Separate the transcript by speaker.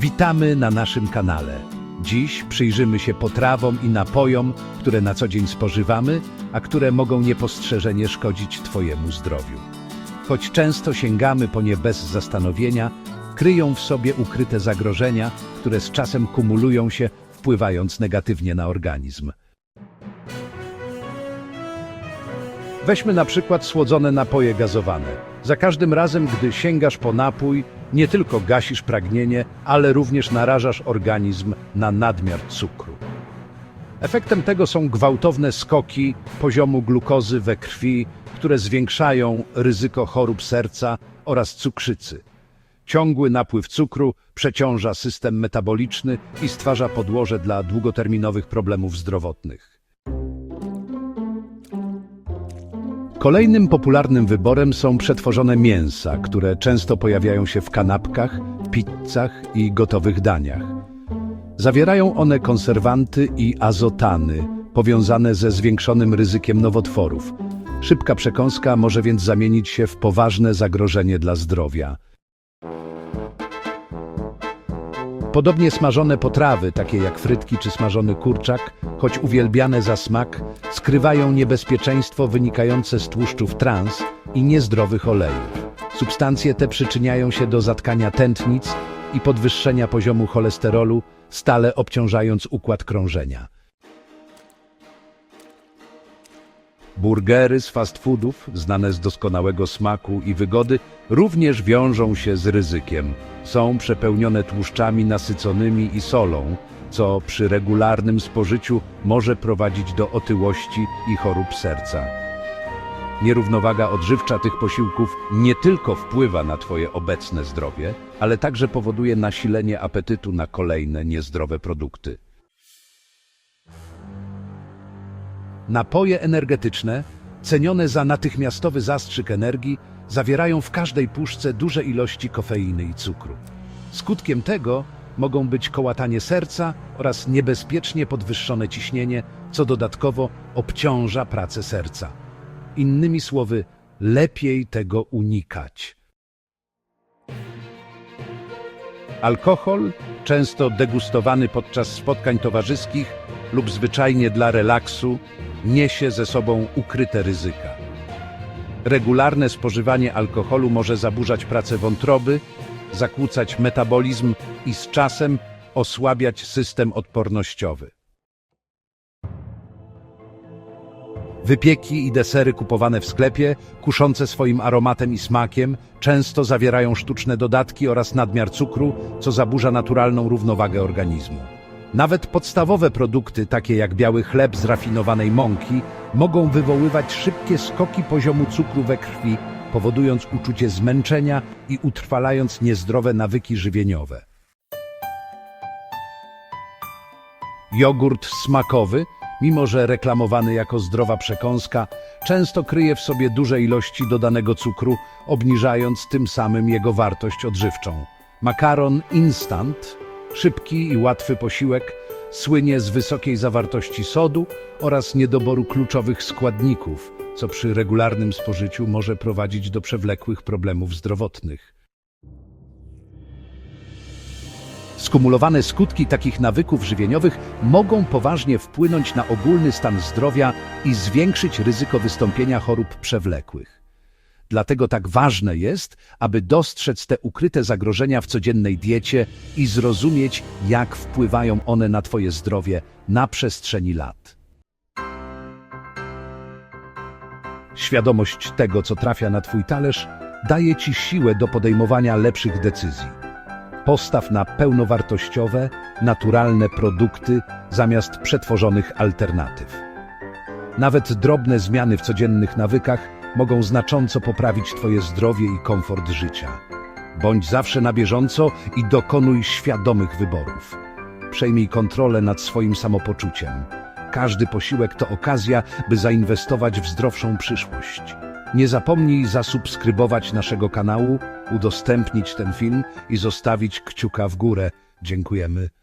Speaker 1: Witamy na naszym kanale. Dziś przyjrzymy się potrawom i napojom, które na co dzień spożywamy, a które mogą niepostrzeżenie szkodzić Twojemu zdrowiu. Choć często sięgamy po nie bez zastanowienia, kryją w sobie ukryte zagrożenia, które z czasem kumulują się, wpływając negatywnie na organizm. Weźmy na przykład słodzone napoje gazowane. Za każdym razem, gdy sięgasz po napój, nie tylko gasisz pragnienie, ale również narażasz organizm na nadmiar cukru. Efektem tego są gwałtowne skoki poziomu glukozy we krwi, które zwiększają ryzyko chorób serca oraz cukrzycy. Ciągły napływ cukru przeciąża system metaboliczny i stwarza podłoże dla długoterminowych problemów zdrowotnych. Kolejnym popularnym wyborem są przetworzone mięsa, które często pojawiają się w kanapkach, pizzach i gotowych daniach. Zawierają one konserwanty i azotany, powiązane ze zwiększonym ryzykiem nowotworów. Szybka przekąska może więc zamienić się w poważne zagrożenie dla zdrowia. Podobnie smażone potrawy, takie jak frytki czy smażony kurczak, choć uwielbiane za smak, skrywają niebezpieczeństwo wynikające z tłuszczów trans i niezdrowych olejów. Substancje te przyczyniają się do zatkania tętnic i podwyższenia poziomu cholesterolu, stale obciążając układ krążenia. Burgery z fast foodów, znane z doskonałego smaku i wygody, również wiążą się z ryzykiem. Są przepełnione tłuszczami nasyconymi i solą, co przy regularnym spożyciu może prowadzić do otyłości i chorób serca. Nierównowaga odżywcza tych posiłków nie tylko wpływa na Twoje obecne zdrowie, ale także powoduje nasilenie apetytu na kolejne niezdrowe produkty. Napoje energetyczne, cenione za natychmiastowy zastrzyk energii, zawierają w każdej puszce duże ilości kofeiny i cukru. Skutkiem tego mogą być kołatanie serca oraz niebezpiecznie podwyższone ciśnienie, co dodatkowo obciąża pracę serca. Innymi słowy, lepiej tego unikać. Alkohol, często degustowany podczas spotkań towarzyskich lub zwyczajnie dla relaksu, niesie ze sobą ukryte ryzyka. Regularne spożywanie alkoholu może zaburzać pracę wątroby, zakłócać metabolizm i z czasem osłabiać system odpornościowy. Wypieki i desery kupowane w sklepie, kuszące swoim aromatem i smakiem, często zawierają sztuczne dodatki oraz nadmiar cukru, co zaburza naturalną równowagę organizmu. Nawet podstawowe produkty, takie jak biały chleb z rafinowanej mąki, mogą wywoływać szybkie skoki poziomu cukru we krwi, powodując uczucie zmęczenia i utrwalając niezdrowe nawyki żywieniowe. Jogurt smakowy, mimo że reklamowany jako zdrowa przekąska, często kryje w sobie duże ilości dodanego cukru, obniżając tym samym jego wartość odżywczą. Makaron instant, szybki i łatwy posiłek, słynie z wysokiej zawartości sodu oraz niedoboru kluczowych składników, co przy regularnym spożyciu może prowadzić do przewlekłych problemów zdrowotnych. Skumulowane skutki takich nawyków żywieniowych mogą poważnie wpłynąć na ogólny stan zdrowia i zwiększyć ryzyko wystąpienia chorób przewlekłych. Dlatego tak ważne jest, aby dostrzec te ukryte zagrożenia w codziennej diecie i zrozumieć, jak wpływają one na Twoje zdrowie na przestrzeni lat. Świadomość tego, co trafia na Twój talerz, daje Ci siłę do podejmowania lepszych decyzji. Postaw na pełnowartościowe, naturalne produkty zamiast przetworzonych alternatyw. Nawet drobne zmiany w codziennych nawykach mogą znacząco poprawić Twoje zdrowie i komfort życia. Bądź zawsze na bieżąco i dokonuj świadomych wyborów. Przejmij kontrolę nad swoim samopoczuciem. Każdy posiłek to okazja, by zainwestować w zdrowszą przyszłość. Nie zapomnij zasubskrybować naszego kanału, udostępnić ten film i zostawić kciuka w górę. Dziękujemy.